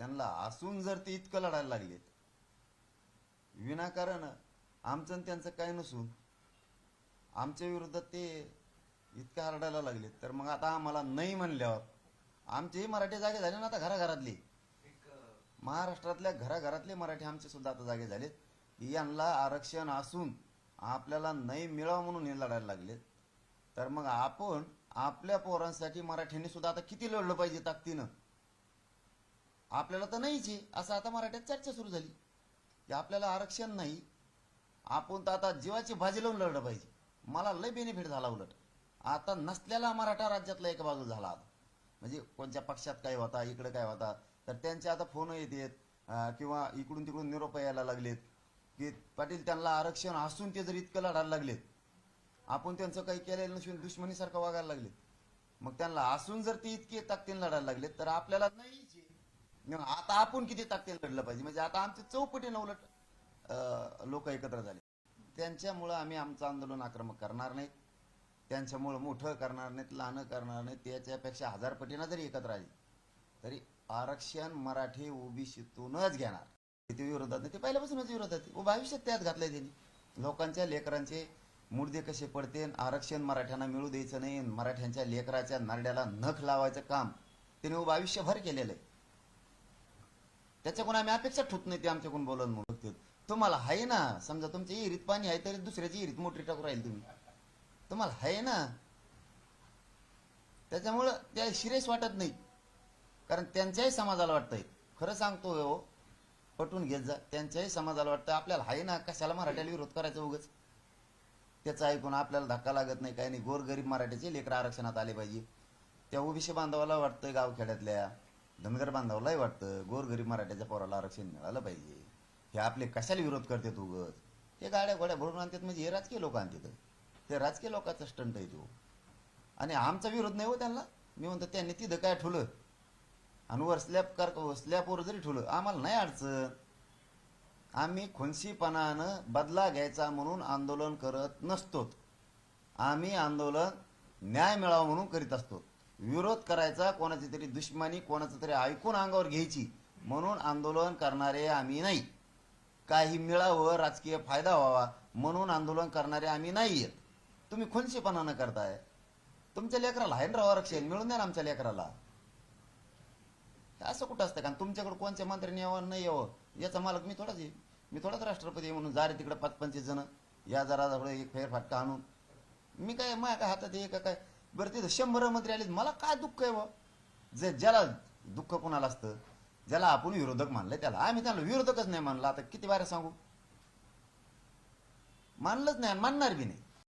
त्यांना असून जर ते इतकं लढायला लागलेत. विनाकारण आमचं आणि त्यांचं काय नसून आमच्या विरुद्ध ते इतकं हरडायला लागलेत. तर मग आता आम्हाला नाही म्हणल्यावर आमचेही मराठी जागे झाले ना आता घराघरातले. महाराष्ट्रातल्या घराघरातले मराठी आमचे सुद्धा आता जागे झालेत. यांना आरक्षण असून आपल्याला नाही मिळावं म्हणून हे लढायला लागलेत. तर मग आपण आपल्या पोरांसाठी मराठ्यांनी सुद्धा आता किती लढलं पाहिजे ताकदीनं? आपल्याला तर नाहीच आहे. असं आता मराठ्यात चर्चा सुरू झाली. की आपल्याला आरक्षण नाही. आपण तर आता जीवाची भाजी लावून लढलं पाहिजे. मला लय बेनिफिट झाला उलट. आता नसलेला मराठा राज्यातला एक बाजू झाला आता. म्हणजे कोणत्या पक्षात काय होता इकडं काय होता तर त्यांचे आता फोन येतात. किंवा इकडून तिकडून निरोप यायला लागलेत. की पाटील त्यांना आरक्षण असून ते जर इतकं लढायला लागलेत आपण त्यांचं काही केलेलं नसून दुश्मनीसारखं वागायला लागलेत. मग त्यांना असून जर ते इतके ताकदीन लढायला लागलेत तर आपल्याला नाही मग आता आपण किती ताकदीने लढलं पाहिजे? म्हणजे आता आमचे चौपटीनं उलट लोक एकत्र झाले. त्यांच्यामुळं आम्ही आमचं आंदोलन आक्रमक करणार नाहीत. त्यांच्यामुळं मोठं करणार नाहीत लहानं करणार नाहीत. त्याच्यापेक्षा हजार पटीनं जरी एकत्र आली तरी आरक्षण मराठी ओबीसीतूनच घेणार. ते विरोधात नाही ते पहिल्यापासूनच विरोधात आहे. व भविष्यात त्यात घातलंय त्यांनी. लोकांच्या लेकरांचे मुर्दे कसे पडते आरक्षण मराठ्यांना मिळू द्यायचं नाही मराठ्यांच्या लेकराच्या नरड्याला नख लावायचं काम त्यांनी उभं आयुष्यभर केलेलं आहे. त्याच्याकडून आम्ही अपेक्षा ठेवत नाही ते आमच्याकडून बोलत म्हणून. तुम्हाला आहे ना समजा तुमच्या इहिरीत पाणी आहे तरी दुसऱ्याची इहिरीत मोटरी टाकू राहील तुम्ही. तुम्हाला आहे ना? त्याच्यामुळं त्या शिरेस वाटत नाही. कारण त्यांच्याही समाजाला वाटतंय. खरं सांगतो हो पटून घेत जा. त्यांच्याही समाजाला वाटतं आपल्याला आहे ना कशाला मराठ्याला विरोध करायचा उगच? त्याचं ऐकून आपल्याला धक्का लागत नाही काही नाही. गोरगरीब मराठ्याचे लेकर आरक्षणात आले पाहिजे. त्या ओबीसी बांधवाला वाटतंय गावखेड्यातल्या. धनगर बांधवलाही वाटतं गोरगरीब मराठ्याच्या पोराला आरक्षण मिळालं पाहिजे. हे आपले कशाला विरोध करतात उगत? हे गाड्या गोड्या भरून आणतात म्हणजे हे राजकीय लोक आणतात. ते राजकीय लोकांचा स्टंट आहे तो. आणि आमचा विरोध नाही हो त्यांना. मी म्हणतो त्यांनी तिथं काय ठुलं? आणि वर स्लॅब कर स्लॅबवर जरी ठुलं आम्हाला नाही अडचण. आम्ही खुनशीपणानं बदला घ्यायचा म्हणून आंदोलन करत नसतो आम्ही आंदोलन न्याय मिळावा म्हणून करीत असतो विरोध करायचा कोणाची तरी दुश्मनी कोणाचं तरी ऐकून अंगावर घ्यायची. म्हणून आंदोलन करणारे आम्ही नाही. काही मिळावं राजकीय फायदा व्हावा म्हणून आंदोलन करणारे आम्ही नाही आहेत तुम्ही खुनशीपणानं करताय. तुमच्या लेकराला आहे ना राव आरक्षण मिळून द्या ना आमच्या लेकराला. असं कुठं असतं कारण तुमच्याकडे कोणत्या मंत्र्यांनी यावं नाही यावं? याचा मालक मी थोडाच येईल मी थोडाच राष्ट्रपती म्हणून जा रे तिकडे पाच पंचवीस जण. या जरा एक फेरफाटका आणून. मी काय माझ्या काय हातात आहे का काय? बरं तिथं शंभर मंत्री आले मला काय दुःख आहे बा जे ज्याला दुःख कोणाला असतं ज्याला आपण विरोधक मानलंय त्याला. आम्ही त्याला विरोधकच नाही मानला. आता किती बाऱ्या सांगू? मानलंच नाही आणि मानणार बी नाही.